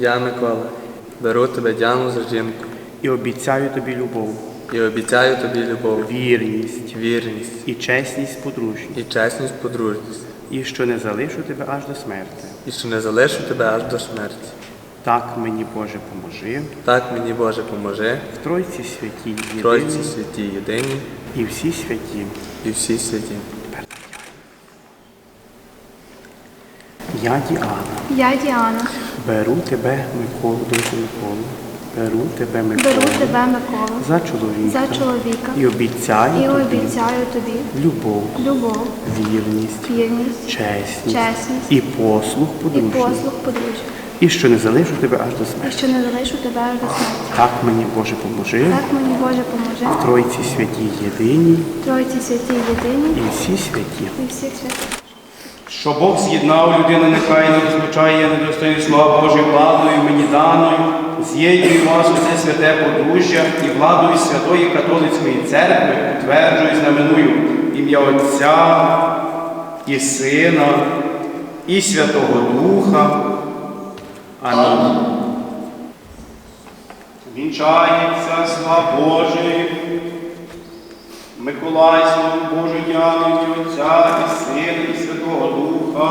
Я, Микола, беру тебе Діану за жінку. І обіцяю тобі любов, і обіцяю тобі любов, вірність. Вірність. І чесність подружню, і чесність подружність, і що не залишу тебе аж до смерти. і що не залишу тебе аж до смерті. Так мені Боже поможи, Так мені Боже поможи, в Тройці святій в Тройці єдиній святі єдині. І всі святі. і всі святі. Я Діана, Я Діана, беру тебе, Миколу, дочу Миколу, беру тебе, Миколу, беру тебе, Микола, за чоловіка, за чоловіка. І обіцяю і тобі обіцяю тобі любов, любов, вірність, вірність, чесність, чесність і послух і подружній, послуг подружжя, і що не залишу тебе аж до і смерті. що не залишу тебе аж до смерті. Так мені Боже поможи, Так мені Боже поможи, в Тройці святій єдиній. Тройці святі єдині і всі святі. і всіх святих. Що Бог з'єднав людину, нехай не розлучає недостойні слова Божої владою мені даною, з'єднюю вас усе святе подружжя і владою Святої Католицької церкви утверджую, знаменую ім'я Отця і Сина і Святого Духа. Амінь. Вінчається слава Божий, Миколаївського Божої Діани, і Отця і Сина і Святого Духа.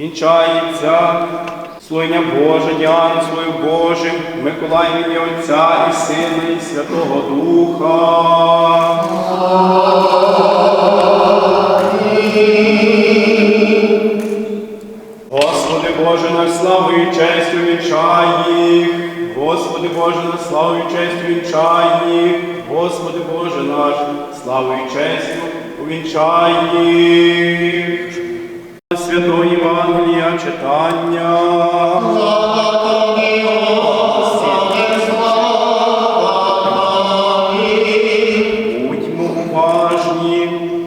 Вінчається слоєння Боже, Діани свою Божим, Миколаїв ім'я Отця і Сина і Святого Духа. Господи Боже, і честю вінчай їх. Господи Боже, наш славою і честю вінчай їх. Господи Боже наш, славою і честю увінчай їх. Святої Євангелія читання. Будьмо уважні.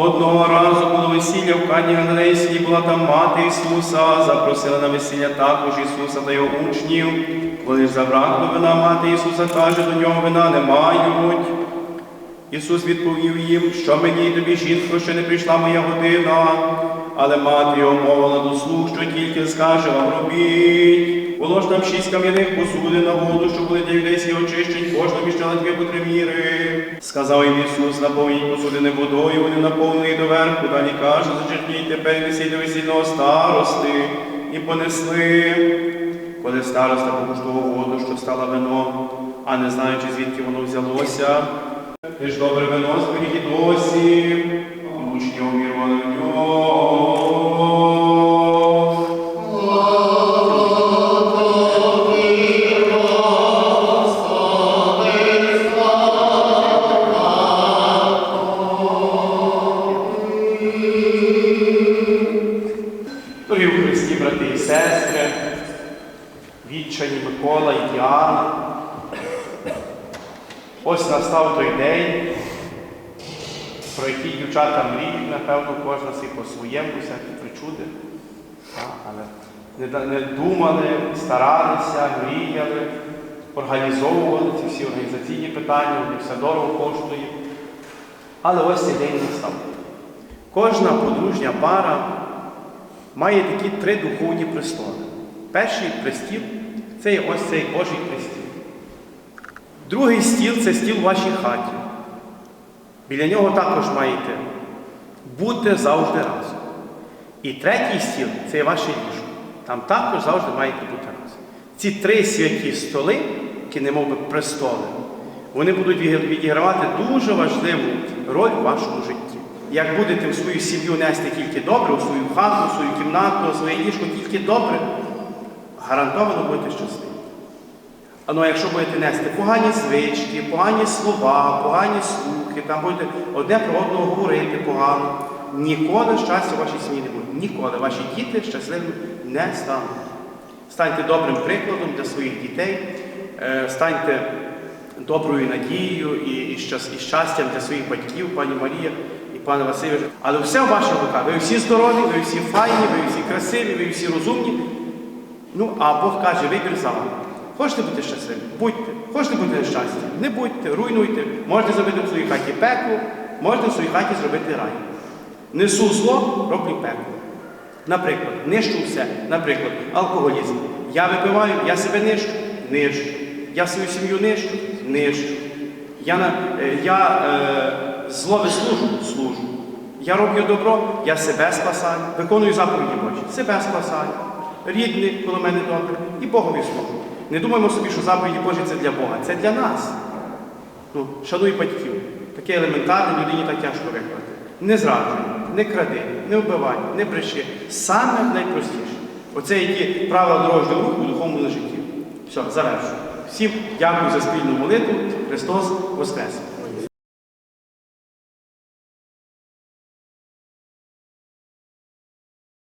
Одного разу було весілля в Кані Галилейській, була там мати Ісуса, запросила на весілля також Ісуса та його учнів. Коли ж забракло вина, мати Ісуса каже, до нього вина не мають. Ісус відповів їм, що мені й тобі, жінко, ще не прийшла моя година, але мати його мовила до слуг, що тільки скаже вам робіть. Було ж там шість кам'яних посудин на воду, що були для людей очищень, кожна міщала дві по три міри. Сказав їм Ісус, наповніть посудини водою, вони наповнили їх доверху, далі каже, зачерпніть тепер весілля весільного старости, і понесли. Коли староста покуштував воду, що стала вином, а не знаючи, звідки воно взялося, ти ж добре вино зберіг і досі, брати і сестри, відчані Микола і Діана. Ось настав той день, про який дівчата мріють, напевно, кожна собі по-своєму, всякі причуди. Але не, не думали, старалися, мріяли, організовували ці всі організаційні питання, вони все дорого коштує. Але ось цей день настав. Кожна подружня пара має такі три духовні престоли. Перший престіл це є ось цей Божий престіл. Другий стіл це стіл в вашій хаті. Біля нього також маєте бути завжди разом. І третій стіл це є ваше ліжко. Там також завжди маєте бути разом. Ці три святі столи, які не би престоли, вони будуть відігравати дуже важливу роль в вашому житті. Як будете в свою сім'ю нести тільки добре, у свою хату, у свою кімнату, у своє ліжко тільки добре, гарантовано будете щасливі. Ну, а якщо будете нести погані звички, погані слова, погані слухи, там будете одне про одного говорити погано, ніколи щастя в вашій сім'ї не буде. Ніколи. Ваші діти щасливими не стануть. Станьте добрим прикладом для своїх дітей, е, станьте доброю надією і, і, щас- і щастям для своїх батьків, пані Марія пане Василю. Але все в ваших руках. Ви всі здорові, ви всі файні, ви всі красиві, ви всі розумні. Ну, а Бог каже, вибір за вами. Хочете бути щасливі? Будьте. Хочете бути нещасні? Не будьте, руйнуйте. Можете зробити в своїй хаті пекло, можна в своїй хаті зробити рай. Несу зло, роблю пекло. Наприклад, нищу все. Наприклад, алкоголізм. Я випиваю, я себе нищу, нищу. Я свою сім'ю нищу, нищу. Я, е, я е, зло вислужу, служу. Я роблю добро, я себе спасаю, виконую заповіді Божі, себе спасаю. Рідний коло мене добре і Богові служу. Не думаємо собі, що заповіді Божі це для Бога, це для нас. Ну, шануй батьків. Таке елементарне людині так тяжко виконати. Не зраджуй, не кради, не вбивай, не бреши. Саме найпростіше. Оце які правила дорожнього руху у духовному житті. Все, завершую. Всім дякую за спільну молитву. Христос Воскрес!